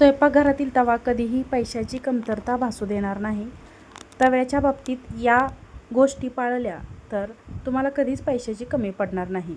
स्वयंपाकघरातील तवा कधीही पैशाची कमतरता भासू देणार नाही. तव्याच्या बाबतीत या गोष्टी पाळल्या तर तुम्हाला कधीच पैशाची कमी पडणार नाही.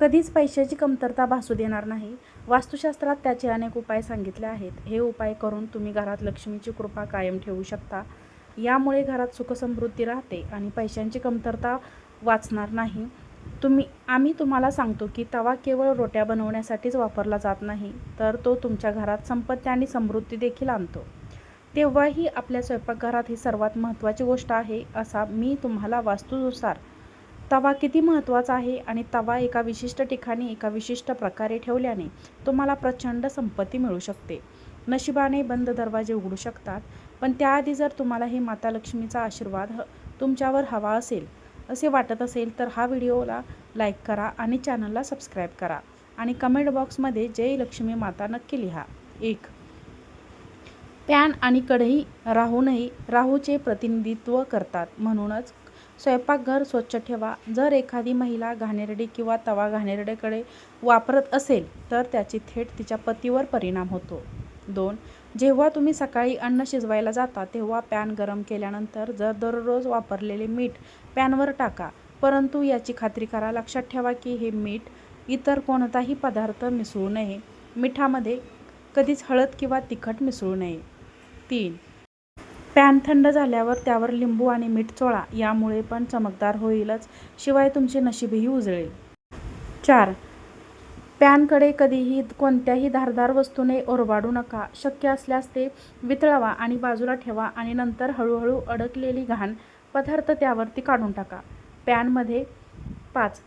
कधीच पैशाची कमतरता भासू देणार नाही. वास्तुशास्त्रात त्याचे अनेक उपाय सांगितले आहेत. हे उपाय करून तुम्ही घरात लक्ष्मीची कृपा कायम ठेवू शकता. यामुळे घरात सुखसमृद्धी राहते आणि पैशांची कमतरता वाचणार नाही. तुम्ही आम्ही तुम्हाला सांगतो की तवा केवळ रोट्या बनवण्यासाठीच वापरला जात नाही तर तो तुमच्या घरात संपत्ती आणि समृद्धी देखील आणतो. तेव्हाही आपल्या स्वयंपाकघरात ही सर्वात महत्त्वाची गोष्ट आहे असा मी तुम्हाला वास्तूनुसार. तवा किती महत्त्वाचा आहे आणि तवा एका विशिष्ट ठिकाणी एका विशिष्ट प्रकारे ठेवल्याने तुम्हाला प्रचंड संपत्ती मिळू शकते. नशिबाने बंद दरवाजे उघडू शकतात पण त्याआधी जर तुम्हाला हे माता लक्ष्मीचा आशीर्वाद ह तुमच्यावर हवा असेल असे वाटत असेल तर हा व्हिडिओला लाईक करा आणि चॅनलला सबस्क्राईब करा. आणि कमेंट बॉक्समध्ये जय लक्ष्मी माता नक्की लिहा. एक. पॅन आणि कढई राहूनही राहूचे प्रतिनिधित्व करतात. म्हणूनच स्वयंपाकघर स्वच्छ ठेवा. जर एखादी महिला घाणेरडी किंवा तवा घाणेरडेकडे वापरत असेल तर त्याची थेट तिच्या पतीवर परिणाम होतो. दोन. जेव्हा तुम्ही सकाळी अन्न शिजवायला जाता तेव्हा पॅन गरम केल्यानंतर जर दररोज वापरलेले मीठ पॅनवर टाका. परंतु याची खात्री करा लक्षात ठेवा की हे मीठ इतर कोणताही पदार्थ मिसळू नये. मिठामध्ये कधीच हळद किंवा तिखट मिसळू नये. तीन. पॅन थंड झाल्यावर त्यावर लिंबू आणि मीठ चोळा. यामुळे पण चमकदार होईलच. शिवाय तुमचे नशीबही उजळेल. चार. पॅनकडे कधीही कोणत्याही धारदार वस्तूने ओरबाडू नका. शक्य असल्यास ते वितळवा आणि बाजूला ठेवा आणि नंतर हळूहळू अडकलेली घाण पदार्थ त्यावरती काढून टाका. पॅनमध्ये पाच.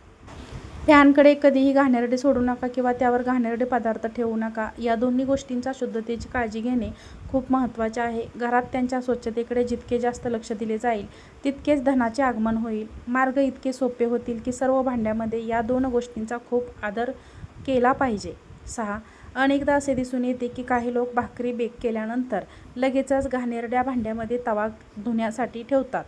पॅनकडे कधीही घाणेरडे सोडू नका किंवा त्यावर घाणेरडे पदार्थ ठेवू नका. या दोन्ही गोष्टींचा शुद्धतेची काळजी घेणे खूप महत्त्वाचे आहे. घरात त्यांच्या स्वच्छतेकडे जितके जास्त लक्ष दिले जाईल तितकेच धनाचे आगमन होईल. मार्ग इतके सोपे होतील की सर्व भांड्यामध्ये या दोन गोष्टींचा खूप आदर केला पाहिजे. सहा. अनेकदा असे दिसून येते की काही लोक भाकरी बेक केल्यानंतर लगेचच घाणेरड्या भांड्यामध्ये तवा धुण्यासाठी ठेवतात.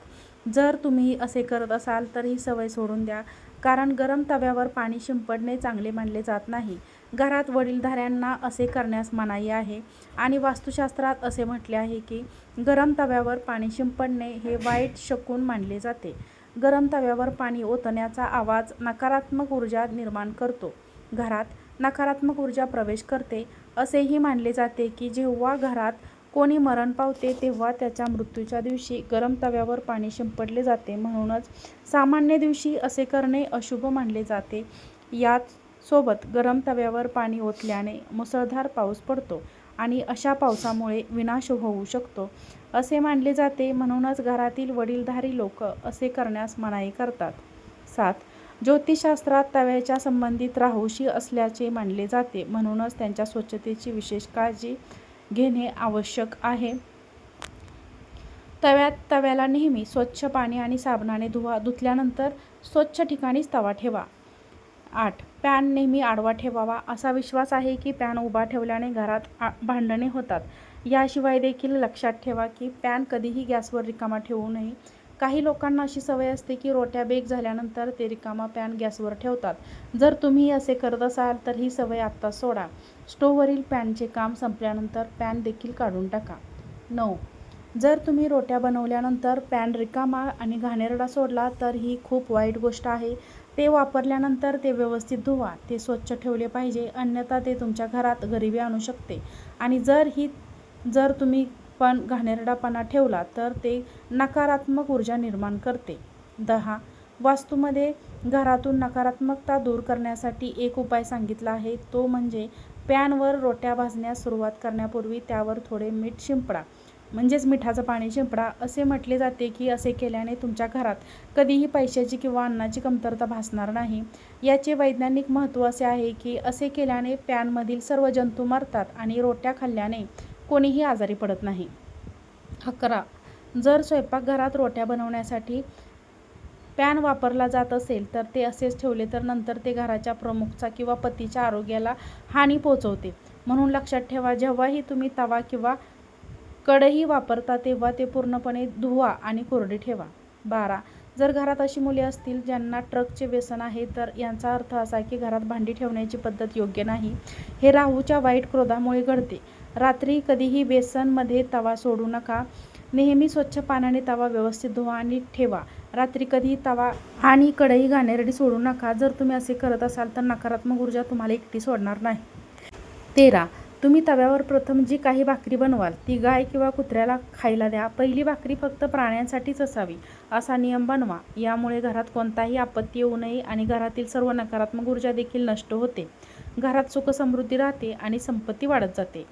जर तुम्ही असे करत असाल तर ही सवय सोडून द्या कारण गरम तव्यावर पाणी शिंपडणे चांगले मानले जात नाही. घरात वडीलधाऱ्यांना असे करण्यास मनाई आहे आणि वास्तुशास्त्रात असे म्हटले आहे की गरम तव्यावर पाणी शिंपडणे हे वाईट शकून मानले जाते. गरम तव्यावर पाणी ओतण्याचा आवाज नकारात्मक ऊर्जा निर्माण करतो. घरात नकारात्मक ऊर्जा प्रवेश करते असेही मानले जाते की जेव्हा घरात कोणी मरण पावते तेव्हा त्याच्या मृत्यूच्या दिवशी गरम तव्यावर पाणी शिंपडले जाते. म्हणूनच सामान्य दिवशी असे करणे अशुभ मानले जाते. याच सोबत गरम तव्यावर पाणी ओतल्याने मुसळधार पाऊस पडतो आणि अशा पावसामुळे विनाश होऊ शकतो असे मानले जाते. म्हणूनच घरातील वडीलधारी लोक असे करण्यास मनाई करतात. सात ज्योतिषशास्त्रात तव्याच्या संबंधित राहूशी असल्याचे मानले जाते. म्हणूनच त्यांच्या स्वच्छतेची विशेष काळजी घेणे आवश्यक आहे. तव्यात तव्याला नेहमी स्वच्छ पाणी आणि साबणाने धुवा धुतल्यानंतर स्वच्छ ठिकाणीच तवा ठेवा. आठ पॅन नेहमी आडवा ठेवावा. असा विश्वास आहे की पॅन उभा ठेवल्याने घरात आ भांडणे होतात. याशिवाय देखील लक्षात ठेवा की पॅन कधीही गॅसवर रिकामा ठेवू नये. काही लोकांना अशी सवय असते की रोट्या बेक झाल्यानंतर ते रिकामा पॅन गॅसवर ठेवतात. जर तुम्ही असे करत असाल तर ही सवय आत्ता सोडा. स्टोववरील पॅनचे काम संपल्यानंतर पॅन देखील काढून टाका. नऊ. जर तुम्ही रोट्या बनवल्यानंतर पॅन रिकामा आणि घाणेरडा सोडला तर ही खूप वाईट गोष्ट आहे. ते वापरल्यानंतर ते व्यवस्थित धुवा. ते स्वच्छ ठेवले पाहिजे. अन्यथा ते तुमच्या घरात गरिबी आणू शकते. आणि जर ही जर तुम्ही पण घाणेरडापणा ठेवला तर ते नकारात्मक ऊर्जा निर्माण करते. दहा. वास्तूमध्ये घरातून नकारात्मकता दूर करण्यासाठी एक उपाय सांगितला आहे. तो म्हणजे पॅनवर रोट्या भाजण्यास सुरुवात करण्यापूर्वी त्यावर थोडे मीठ शिंपडा. म्हणजेच मिठाचं पाणी शिंपडा. असे म्हटले जाते की असे केल्याने तुमच्या घरात कधीही पैशाची किंवा अन्नाची कमतरता भासणार नाही. याचे वैज्ञानिक महत्त्व असे आहे की असे केल्याने पॅनमधील सर्व जंतू मरतात आणि रोट्या खाल्ल्याने कोणीही आजारी पडत नाही. अकरा. जर स्वयंपाकघरात रोट्या बनवण्यासाठी पॅन वापरला जात असेल तर ते असेच ठेवले तर नंतर ते घराच्या प्रमुखचा किंवा पतीच्या आरोग्याला हानी पोचवते म्हणून लक्षात ठेवा जेव्हाही तुम्ही तवा किंवा कढई वापरता तेव्हा ते पूर्णपणे धुवा आणि कोरडे ठेवा. बारा. जर घरात अशी मुले असतील ज्यांना ट्रकचे व्यसन आहे तर यांचा अर्थ असा की घरात भांडी ठेवण्याची पद्धत योग्य नाही. हे राहूच्या वाईट क्रोधामुळे घडते. रात्री कधीही बेसनमध्ये तवा सोडू नका. नेहमी स्वच्छ पाण्याने तवा व्यवस्थित धुवा आणि ठेवा. रात्री कधीही तवा आणि कढई घाणेरडी सोडू नका. जर तुम्ही असे करत असाल तर नकारात्मक ऊर्जा तुम्हाला एकटी सोडणार नाही. तेरा. तुम्ही तव्यावर प्रथम जी काही भाकरी बनवाल ती गाय किंवा कुत्र्याला खायला द्या. पहिली भाकरी फक्त प्राण्यांसाठीच असावी असा नियम बनवा. यामुळे घरात कोणताही आपत्ती येऊ नये आणि घरातील सर्व नकारात्मक ऊर्जा देखील नष्ट होते. घरात सुखसमृद्धी राहते आणि संपत्ती वाढत जाते.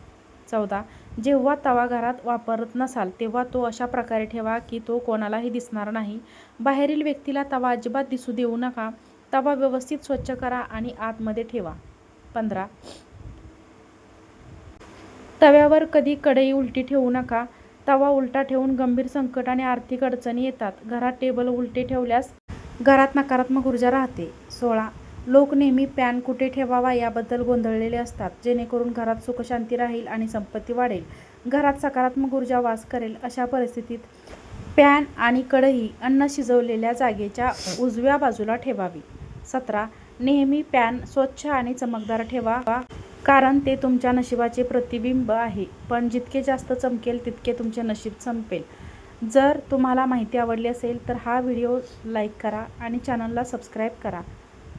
चौदा. जेव्हा तवा घरात वापरत नसाल तेव्हा तो अशा प्रकारे ठेवा की तो कोणालाही दिसणार नाही. बाहेरील व्यक्तीला तवा अजिबात दिसू देऊ नका. तवा व्यवस्थित स्वच्छ करा आणि आतमध्ये ठेवा. पंधरा. तव्यावर कधी कढई उलटी ठेवू नका. तवा उलटा ठेवून गंभीर संकट आणि आर्थिक अडचणी येतात. घरात टेबल उलटे ठेवल्यास घरात नकारात्मक ऊर्जा राहते. सोळा. लोक नेहमी पॅन कुठे ठेवावा याबद्दल गोंधळलेले असतात. जेणेकरून घरात सुखशांती राहील आणि संपत्ती वाढेल. घरात सकारात्मक ऊर्जा वास करेल अशा परिस्थितीत पॅन आणि कढई अन्न शिजवलेल्या जागेच्या उजव्या बाजूला ठेवावी. सतरा नेहमी पॅन स्वच्छ आणि चमकदार ठेवा कारण ते तुमच्या नशिबाचे प्रतिबिंब आहे. पण जितके जास्त चमकेल तितके तुमचे नशीब संपेल. जर तुम्हाला माहिती आवडली असेल तर हा व्हिडिओ लाईक करा आणि चॅनलला सबस्क्राईब करा.